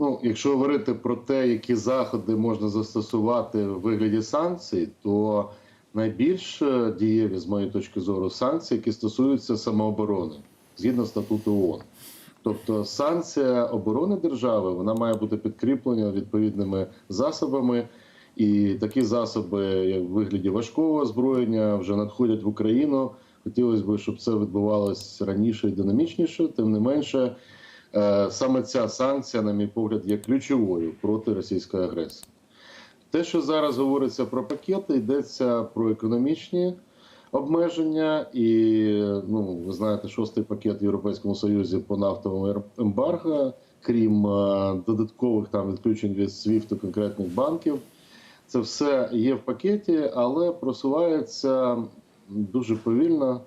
Ну, якщо говорити про те, які заходи можна застосувати в вигляді санкцій, то найбільш е, дієві, з моєї точки зору, санкції, які стосуються самооборони згідно статуту ООН. Тобто санкція оборони держави вона має бути підкріплена відповідними засобами, і такі засоби, як в вигляді важкого озброєння, вже надходять в Україну. Хотілося б, щоб це відбувалося раніше і динамічніше. Тим не менше, саме ця санкція, на мій погляд, є ключовою проти російської агресії. Те, що зараз говориться про пакети, йдеться про економічні обмеження, і ну ви знаєте, шостий пакет в Європейському Союзі по нафтовому ембарго, крім е, додаткових там відключень від SWIFT конкретних банків. Це все є в пакеті, але просувається дуже повільно.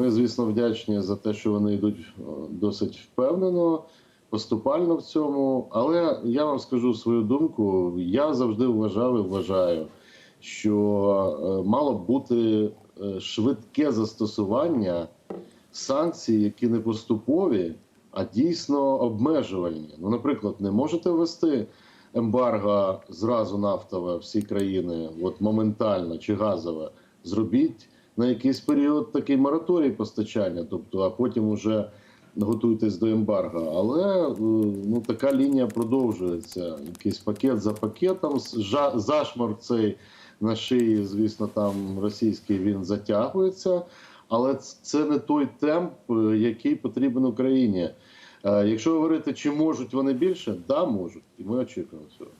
Ми, звісно, вдячні за те, що вони йдуть е, досить впевнено, поступально в цьому. Але я вам скажу свою думку. Я завжди вважав і вважаю, що е, мало б бути е, швидке застосування санкцій, які не поступові, а дійсно обмежувальні. Ну, наприклад, не можете ввести ембарго зразу нафтове всі країни, от моментально чи газове, зробіть на якийсь період такий мораторій постачання, тобто, а потім уже готуйтесь до ембарго. Але е, ну така лінія продовжується. Якийсь пакет за пакетом. Зашмор цей на шиї, звісно, там російський він затягується. Але це не той темп, е, який потрібен Україні. Е, Якщо говорити, чи можуть вони більше, да, можуть, і ми очікуємо цього.